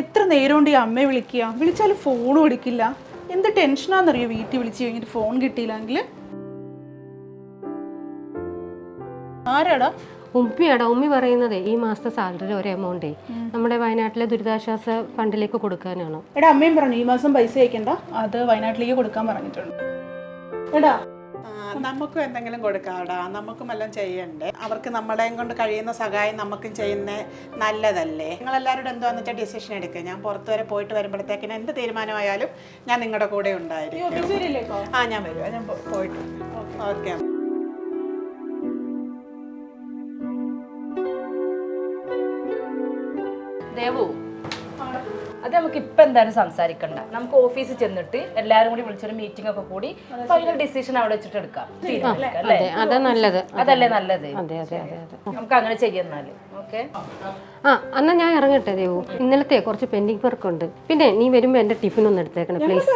എത്ര നേരം കൊണ്ട് ഈ അമ്മയെ വിളിക്കുക? വിളിച്ചാൽ ഫോണും എടുക്കില്ല എന്ത് ടെൻഷനാണെന്നറിയോ വീട്ടിൽ വിളിച്ച് കഴിഞ്ഞിട്ട് ഫോൺ കിട്ടിയില്ലെങ്കിൽ? ആരാടാ? ഉമ്മിയാടാ ഉമ്മി പറയുന്നതേ ഈ മാസത്തെ സാലറി ഒരു എമൗണ്ടേ നമ്മുടെ വയനാട്ടിലെ ദുരിതാശ്വാസ ഫണ്ടിലേക്ക് കൊടുക്കാനാണ്? എടാ അമ്മയും പറഞ്ഞു ഈ മാസം പൈസ അയക്കണ്ട. അത് വയനാട്ടിലേക്ക് കൊടുക്കാൻ പറഞ്ഞിട്ടുണ്ട്. എടാ നമുക്കും എന്തെങ്കിലും കൊടുക്കാടാ. നമുക്കും എല്ലാം ചെയ്യണ്ടേ. അവർക്ക് നമ്മളെയും കൊണ്ട് കഴിയുന്ന സഹായം നമുക്കും ചെയ്യുന്ന നല്ലതല്ലേ? നിങ്ങൾ എല്ലാവരോടും എന്താന്ന് വെച്ചാൽ ഡിസിഷൻ എടുക്കുക? ഞാൻ പുറത്ത് വരെ പോയിട്ട് വരുമ്പോഴത്തേക്കിന് എന്ത് തീരുമാനമായാലും ഞാൻ നിങ്ങളുടെ കൂടെ ഉണ്ടായിരിക്കും. ആ ഞാൻ വരും. ഞാൻ പോയിട്ട് ഓക്കെ. ദേവു അത് നമുക്ക് ഇപ്പൊ എന്തായാലും സംസാരിക്കണ്ട. നമുക്ക് ഓഫീസിൽ ചെന്നിട്ട് എല്ലാരും കൂടി വിളിച്ചൊരു മീറ്റിംഗ് ഒക്കെ കൂടി ഫൈനൽ ഡിസിഷൻ അവിടെ വെച്ചിട്ട് എടുക്കാം. അല്ലേ? അതല്ലേ നല്ലത്? നമുക്ക് അങ്ങനെ ചെയ്യുന്നാൽ ആ എന്നാ ഞാൻ ഇറങ്ങട്ടെ ദേവു. ഇന്നലത്തെ കുറച്ച് പെൻഡിങ് വർക്ക് ഉണ്ട്. പിന്നെ നീ വരുമ്പോ എന്റെ ടിഫിൻ ഒന്ന് എടുത്തേക്കണം പ്ലീസ്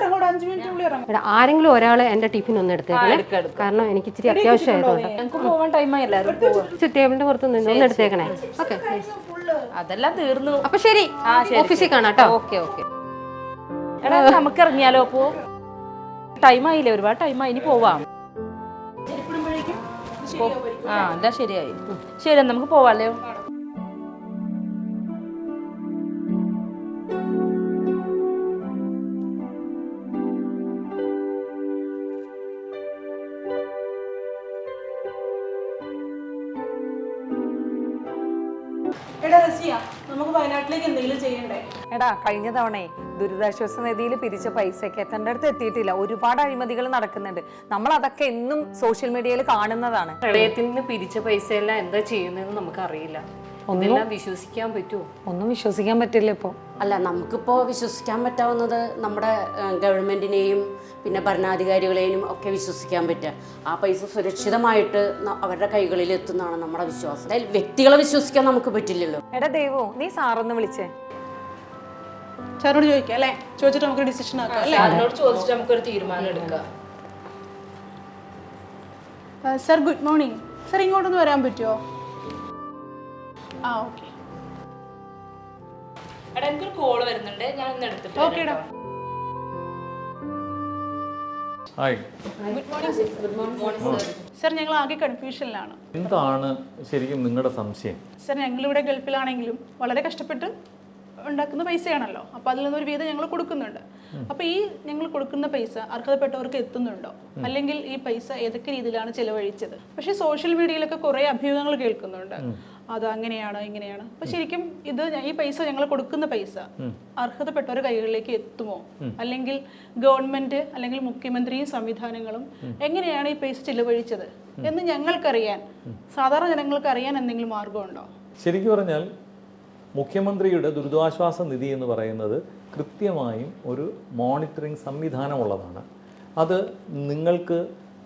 എടാ ആരെങ്കിലും ഒരാൾ എന്റെ ടിഫിൻ ഒന്ന് എടുത്തേക്കണേ. കാരണം എനിക്ക് ഇച്ചിരി അത്യാവശ്യമായതുകൊണ്ട്. ടേബിളിന്റെ പുറത്ത് നിന്ന് ഒന്ന് എടുത്തേക്കണേ. ഓക്കെ അതെല്ലാം തീർന്നു. അപ്പൊ ശരി ഓഫീസിൽ കാണാം കേട്ടോ ഓക്കെ ഓക്കെ എടാ നമുക്ക് ഇറങ്ങിയാലോ അപ്പോ? ടൈം ആയില്ലേ ഒരുപാട് ടൈം ആയി. ഇനി പോവാം. ആ എന്താ ശരിയായി. ശരി നമുക്ക് പോവാല്ലേ നമുക്ക് വയനാട്ടിലേക്ക് എന്തെങ്കിലും ചെയ്യണ്ടേ? എടാ കഴിഞ്ഞ തവണേ ദുരിതാശ്വാസ നിധിയിൽ പിരിച്ച പൈസയ്ക്ക് എത്തേണ്ട അടുത്ത് എത്തിയിട്ടില്ല. ഒരുപാട് അഴിമതികൾ നടക്കുന്നുണ്ട്. നമ്മൾ അതൊക്കെ എന്നും സോഷ്യൽ മീഡിയയിൽ കാണുന്നതാണ്. പ്രളയത്തിൽ നിന്ന് പിരിച്ച പൈസയെല്ലാം എന്താ ചെയ്യുന്നതെന്ന് നമുക്കറിയില്ല. ഒന്നെല്ലാം വിശ്വസിക്കാൻ പറ്റുമോ ഒന്നും വിശ്വസിക്കാൻ പറ്റില്ല ഇപ്പോ. അല്ല നമുക്കിപ്പോൾ വിശ്വസിക്കാൻ പറ്റാവുന്നത് നമ്മുടെ ഗവൺമെന്റിനെയും ഗവൺമെന്റിനെയും പിന്നെ ഭരണാധികാരികളെയും ഒക്കെ വിശ്വസിക്കാൻ പറ്റുക ആ പൈസ സുരക്ഷിതമായിട്ട് അവരുടെ കൈകളിൽ എത്തുന്നതാണ് നമ്മുടെ വിശ്വാസം. വ്യക്തികളെ വിശ്വസിക്കാൻ നമുക്ക് പറ്റില്ലല്ലോ. എടാ ദൈവോ നീ സാറൊന്ന് വിളിച്ചേ. സാറിനോട് ചോദിക്കാം അല്ലേ? ചോദിച്ചിട്ട് നമുക്ക് ഡിസിഷൻ ആക്കാം അല്ലേ? അതിനോട് ചോദിച്ചിട്ട് നമുക്കൊരു തീരുമാനം എടുക്കാം. സർ ഗുഡ് മോർണിംഗ് സർ ഇങ്ങോട്ടൊന്ന് വരാൻ പറ്റുമോ ആ ഓക്കെ. എടാ എനിക്കൊരു കോൾ വരുന്നുണ്ട്. ഞാൻ ഒന്ന് എടുത്തിട്ട്. ഹായ്. സാർ ഞങ്ങൾ ആകെ കൺഫ്യൂഷനിലാണ് എന്താണ് ശരിക്കും നിങ്ങളുടെ സംശയം? സാർ ഞങ്ങളിവിടെ ഗൾഫിലാണെങ്കിലും വളരെ കഷ്ടപ്പെട്ട് ഉണ്ടാക്കുന്ന പൈസയാണല്ലോ. അപ്പോൾ അതിൽ നിന്നൊരു വീതം ഞങ്ങൾ കൊടുക്കുന്നുണ്ട്. അപ്പോൾ ഈ ഞങ്ങൾ കൊടുക്കുന്ന പൈസ അർഹതപ്പെട്ടവർക്ക് എത്തുന്നുണ്ടോ? അല്ലെങ്കിൽ ഈ പൈസ ഏതൊക്കെ രീതിയിലാണ് ചെലവഴിച്ചത്? പക്ഷേ സോഷ്യൽ മീഡിയയിലൊക്കെ കുറേ അഭ്യൂഹങ്ങൾ കേൾക്കുന്നുണ്ട്. അത് അങ്ങനെയാണ് ഇങ്ങനെയാണ്. അപ്പൊ ശരിക്കും ഇത് ഈ പൈസ ഞങ്ങൾ കൊടുക്കുന്ന പൈസ അർഹതപ്പെട്ടവരുടെ കൈകളിലേക്ക് എത്തുമോ? അല്ലെങ്കിൽ ഗവൺമെന്റ് അല്ലെങ്കിൽ മുഖ്യമന്ത്രിയും സംവിധാനങ്ങളും എങ്ങനെയാണ് ഈ പൈസ ചിലവഴിച്ചത് എന്ന് ഞങ്ങൾക്കറിയാൻ സാധാരണ ജനങ്ങൾക്ക് അറിയാൻ എന്തെങ്കിലും മാർഗമുണ്ടോ ശരിക്കും പറഞ്ഞാൽ മുഖ്യമന്ത്രിയുടെ ദുരിതാശ്വാസ നിധി എന്ന് പറയുന്നത് കൃത്യമായും ഒരു മോണിറ്ററിംഗ് സംവിധാനമുള്ളതാണ്. അത് നിങ്ങൾക്ക്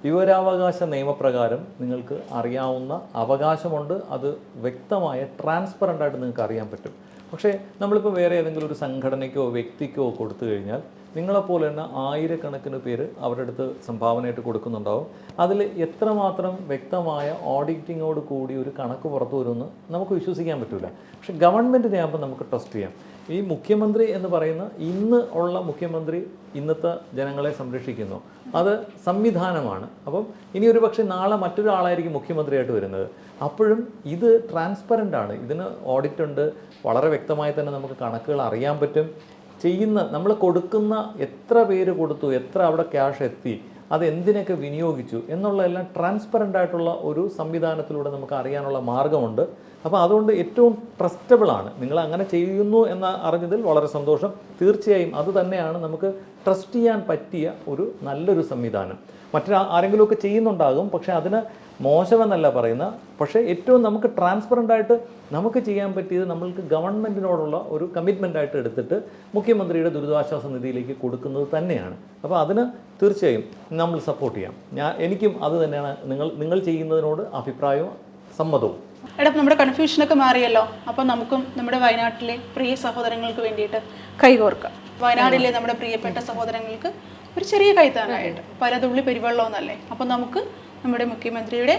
വിവരാവകാശ നിയമപ്രകാരം നിങ്ങൾക്ക് അറിയാവുന്ന അവകാശമുണ്ട്. അത് വ്യക്തമായ ട്രാൻസ്പെറന്റ് ആയിട്ട് നിങ്ങൾക്ക് അറിയാൻ പറ്റും. പക്ഷേ നമ്മളിപ്പോൾ വേറെ ഏതെങ്കിലും ഒരു സംഘടനയ്ക്കോ വ്യക്തിക്കോ കൊടുത്തു കഴിഞ്ഞാൽ നിങ്ങളെപ്പോലെ തന്നെ ആയിരക്കണക്കിന് പേര് അവരുടെ അടുത്ത് സംഭാവനയായിട്ട് കൊടുക്കുന്നുണ്ടാവും. അതിൽ എത്രമാത്രം വ്യക്തമായ ഓഡിറ്റിങ്ങോട് കൂടി ഒരു കണക്ക് പുറത്തു വരുമെന്ന് നമുക്ക് വിശ്വസിക്കാൻ പറ്റില്ല പക്ഷെ ഗവൺമെന്റിനെ ആകുമ്പോൾ നമുക്ക് ട്രസ്റ്റ് ചെയ്യാം. ഈ മുഖ്യമന്ത്രി എന്ന് പറയുന്ന ഇന്ന് ഉള്ള മുഖ്യമന്ത്രി ഇന്നത്തെ ജനങ്ങളെ സംരക്ഷിക്കുന്നു. അത് സംവിധാനമാണ്. അപ്പം ഇനി ഒരു പക്ഷേ നാളെ മറ്റൊരാളായിരിക്കും മുഖ്യമന്ത്രിയായിട്ട് വരുന്നത്. അപ്പോഴും ഇത് ട്രാൻസ്പെറന്റ് ആണ്. ഇതിന് ഓഡിറ്റ് ഉണ്ട്. വളരെ വ്യക്തമായി തന്നെ നമുക്ക് കണക്കുകൾ അറിയാൻ പറ്റും. ചെയ്യുന്ന നമ്മൾ കൊടുക്കുന്ന എത്ര പേര് കൊടുത്തു എത്ര അവിടെ ക്യാഷ് എത്തി അത് എന്തിനൊക്കെ വിനിയോഗിച്ചു എന്നുള്ളതെല്ലാം ട്രാൻസ്പെറന്റ് ആയിട്ടുള്ള ഒരു സംവിധാനത്തിലൂടെ നമുക്ക് അറിയാനുള്ള മാർഗമുണ്ട്. അപ്പോൾ അതുകൊണ്ട് ഏറ്റവും ട്രസ്റ്റബിൾ ആണ്. നിങ്ങൾ അങ്ങനെ ചെയ്യുന്നു എന്ന് അറിഞ്ഞതിൽ വളരെ സന്തോഷം. തീർച്ചയായും അത് തന്നെയാണ് നമുക്ക് ട്രസ്റ്റ് ചെയ്യാൻ പറ്റിയ ഒരു നല്ലൊരു സംവിധാനം. മറ്റൊരു ആരെങ്കിലുമൊക്കെ ചെയ്യുന്നുണ്ടാകും പക്ഷേ അതിന് മോശമെന്നല്ല പറയുന്ന പക്ഷേ ഏറ്റവും നമുക്ക് ട്രാൻസ്പെറന്റ് ആയിട്ട് നമുക്ക് ചെയ്യാൻ പറ്റിയത് നമ്മൾക്ക് ഗവൺമെന്റിനോടുള്ള ഒരു കമ്മിറ്റ്മെന്റ് ആയിട്ട് എടുത്തിട്ട് മുഖ്യമന്ത്രിയുടെ ദുരിതാശ്വാസ നിധിയിലേക്ക് കൊടുക്കുന്നത് തന്നെയാണ്. അപ്പോൾ അതിന് തീർച്ചയായും നമ്മൾ സപ്പോർട്ട് ചെയ്യാം. ഞാൻ എനിക്കും അത് തന്നെയാണ് നിങ്ങൾ നിങ്ങൾ ചെയ്യുന്നതിനോട് അഭിപ്രായവും സമ്മതവും. എടാ നമ്മുടെ കൺഫ്യൂഷനൊക്കെ മാറിയല്ലോ. അപ്പം നമുക്കും നമ്മുടെ വയനാട്ടിലെ പ്രിയ സഹോദരങ്ങൾക്ക് വേണ്ടിയിട്ട് കൈകോർക്കാം വയനാടിലെ നമ്മുടെ പ്രിയപ്പെട്ട സഹോദരങ്ങൾക്ക് ഒരു ചെറിയ കൈത്താങ്ങായിട്ട് പലതുള്ളി പെരുവെള്ളമെന്നല്ലേ? അപ്പം നമുക്ക് നമ്മുടെ മുഖ്യമന്ത്രിയുടെ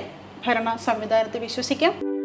ഭരണ സംവിധാനത്തെ വിശ്വസിക്കാം.